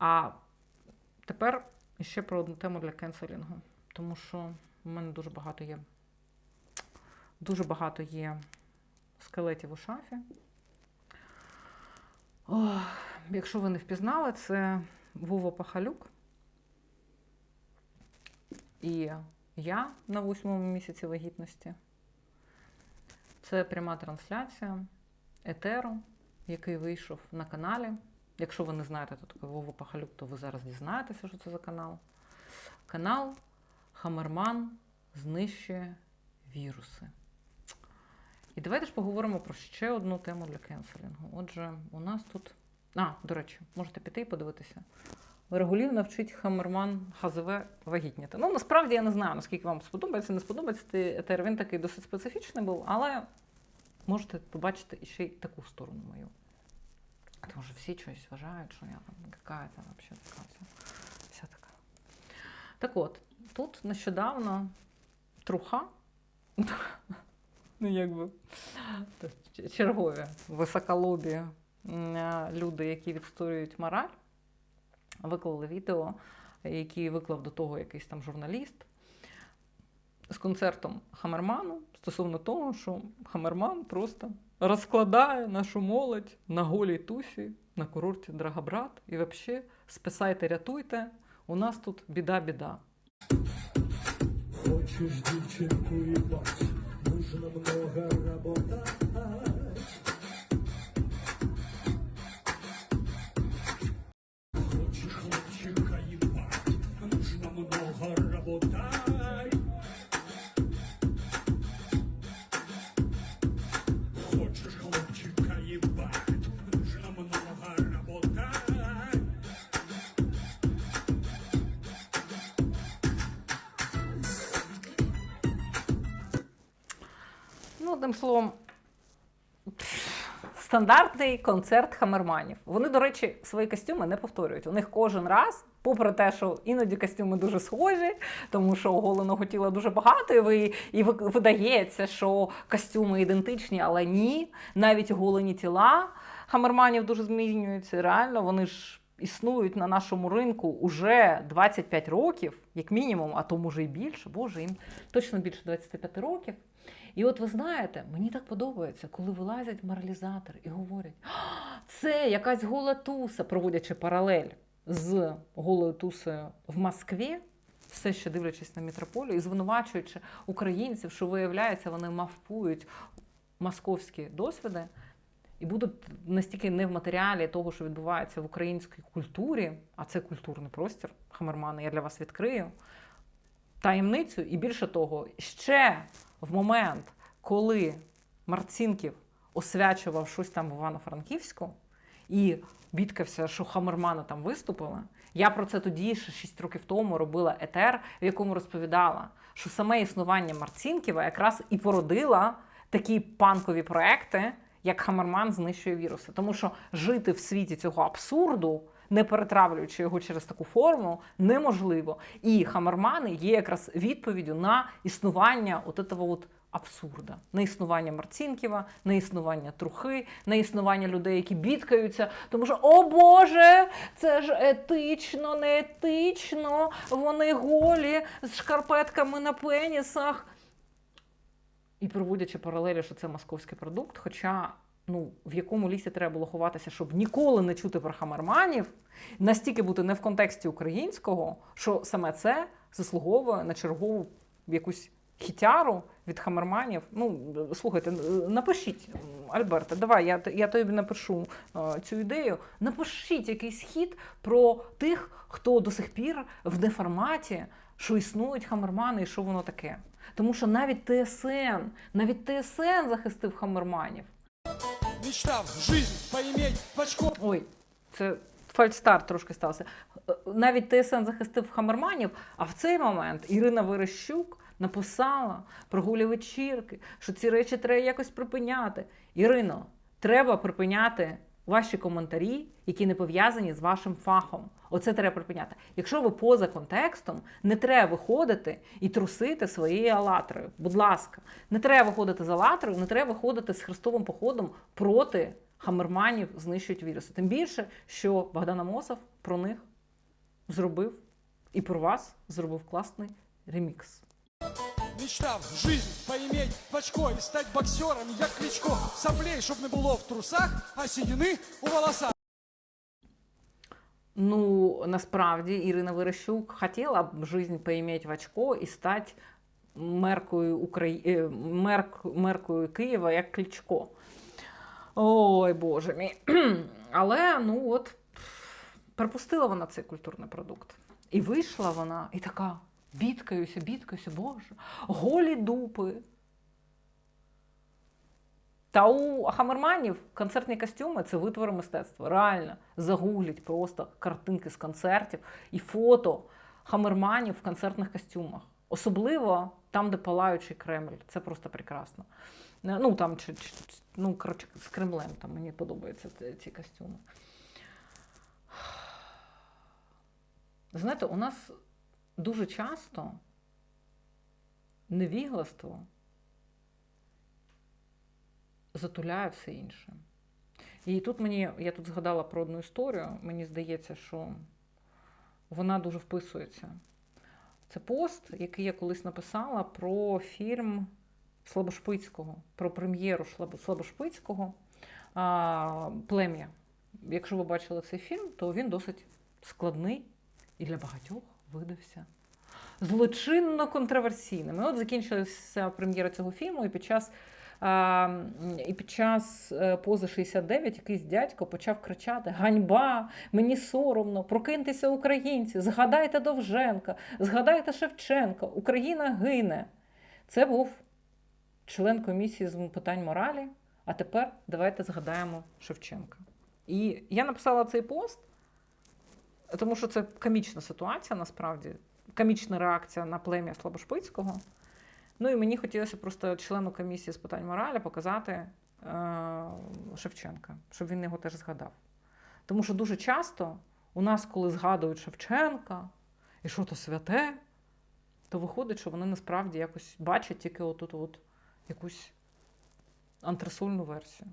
А тепер ще про одну тему для кенселінгу. Тому що в мене дуже багато є. Дуже багато є скелетів у шафі. Ох, якщо ви не впізнали, це Вова Пахалюк. І я на восьмому місяці вагітності. Це пряма трансляція етеру, який вийшов на каналі. Якщо ви не знаєте, хто такий Вова Пахалюк, то ви зараз дізнаєтеся, що це за канал. Канал Хамерман знищує віруси. І давайте ж поговоримо про ще одну тему для кенселінгу. Отже, у нас тут. А, до речі, можете піти і подивитися. Регулів навчить Хамерман ХЗВ вагітніти. Ну, насправді я не знаю, наскільки вам сподобається, не сподобається етер. Він такий досить специфічний був, але можете побачити ще й таку сторону мою. Тому що всі щось вважають, що я там яка-то взагалі така вся, вся така. Так от, тут нещодавно труха, ну якби чергові високолобі люди, які відстоюють мораль, виклали відео, які виклав до того якийсь там журналіст з концертом Хамерману стосовно того, що Хамерман просто розкладає нашу молодь на голій тусі на курорті Драгобрат. І взагалі списайте, рятуйте. У нас тут біда-біда. Хочеш дівчинку нужно Ну, одним словом, стандартний концерт хамерманів. Вони, до речі, свої костюми не повторюють. У них кожен раз, попри те, що іноді костюми дуже схожі, тому що оголеного тіла дуже багато, і, ви, і ви- видається, що костюми ідентичні, але ні. Навіть оголені тіла хамерманів дуже змінюються. Реально, вони ж. Існують на нашому ринку уже 25 років, як мінімум, а то може і більше. Боже, їм точно більше 25 років. І от ви знаєте, мені так подобається, коли вилазять моралізатори і говорять, це якась гола туса, проводячи паралель з голою тусою в Москві, все ще дивлячись на мітрополію, і звинувачуючи українців, що виявляється, вони мавпують московські досвіди. І будуть настільки не в матеріалі того, що відбувається в українській культурі, а це культурний простір, Хамермани, я для вас відкрию таємницю, і більше того, ще в момент, коли Марцінків освячував щось там в Івано-Франківську і бідкався, що Хамермани там виступили. Я про це тоді, ще 6 років тому, робила етер, в якому розповідала, що саме існування Марцінківа якраз і породила такі панкові проекти, як Хамерман знищує віруси. Тому що жити в світі цього абсурду, не перетравлюючи його через таку форму, неможливо. І Хамермани є якраз відповіддю на існування от этого от абсурда, на існування Марцінківа, на існування трухи, на існування людей, які бідкаються, тому що о Боже, це ж етично, не етично, вони голі з шкарпетками на пенісах. І проводячи паралелі, що це московський продукт. Хоча ну, в якому лісі треба було ховатися, щоб ніколи не чути про хамерманів, настільки бути не в контексті українського, що саме це заслуговує на чергову якусь хітяру від хамерманів. Ну, слухайте, напишіть, Альберта, давай, я, я тобі напишу е, цю ідею. Напишіть якийсь хіт про тих, хто до сих пір в неформаті, що існують хамермани і що воно таке. Тому що навіть ТСН, навіть ТСН захистив хамерманів. Мечтав жизнь поиметь в очко. Ой, це фальстарт трошки стався. Е, Навіть ТСН захистив хамерманів, а в цей момент Ірина Верещук написала про гулі вечірки, що ці речі треба якось припиняти. Ірино, треба припиняти ваші коментарі, які не пов'язані з вашим фахом. Оце треба припиняти. Якщо ви поза контекстом, не треба виходити і трусити своєю алатрою. Будь ласка, не треба виходити з алатрою, не треба виходити з хрестовим походом проти хамерманів знищують віруси. Тим більше, що Богдан Амосов про них зробив і про вас зробив класний ремікс. Мечтав жизнь поиметь в очко и стать боксером, як Кличко. Соплей, щоб не було в трусах, а синини у волосах. Ну, насправді Ірина Верещук хотіла б жизнь поиметь в очко і стати меркою, Украї... е, мерк... меркою Києва як Кличко. Ой, Боже мій. Але ну от пропустила вона цей культурний продукт. І вийшла вона, і така бідкаюся, бідкаюся, Боже, голі дупи. Та у Хамерманів концертні костюми це витвори мистецтва. Реально. Загугліть просто картинки з концертів і фото Хамерманів в концертних костюмах. Особливо там, де палаючий Кремль. Це просто прекрасно. Ну, там, чи, чи- ну, коротше, з Кремлем там мені подобаються ці костюми. Знаєте, у нас дуже часто невігластво затуляє все інше. І тут мені, я тут згадала про одну історію, мені здається, що вона дуже вписується. Це пост, який я колись написала про фільм Слабошпицького, про прем'єру Слабошпицького Плем'я. Якщо ви бачили цей фільм, то він досить складний і для багатьох видався злочинно контроверсійним. І от закінчилася прем'єра цього фільму, і під час. А, і під час е, пози 69 якийсь дядько почав кричати: Ганьба! Мені соромно, прокиньтеся, українці, згадайте Довженка, згадайте Шевченка, Україна гине. Це був член комісії з питань моралі. А тепер давайте згадаємо Шевченка. І я написала цей пост, тому що це комічна ситуація насправді, комічна реакція на плем'я Слабошпицького. Ну і мені хотілося просто члену комісії з питань моралі показати е, Шевченка, щоб він його теж згадав. Тому що дуже часто у нас, коли згадують Шевченка і що то святе, то виходить, що вони насправді якось бачать тільки отут от якусь антресольну версію.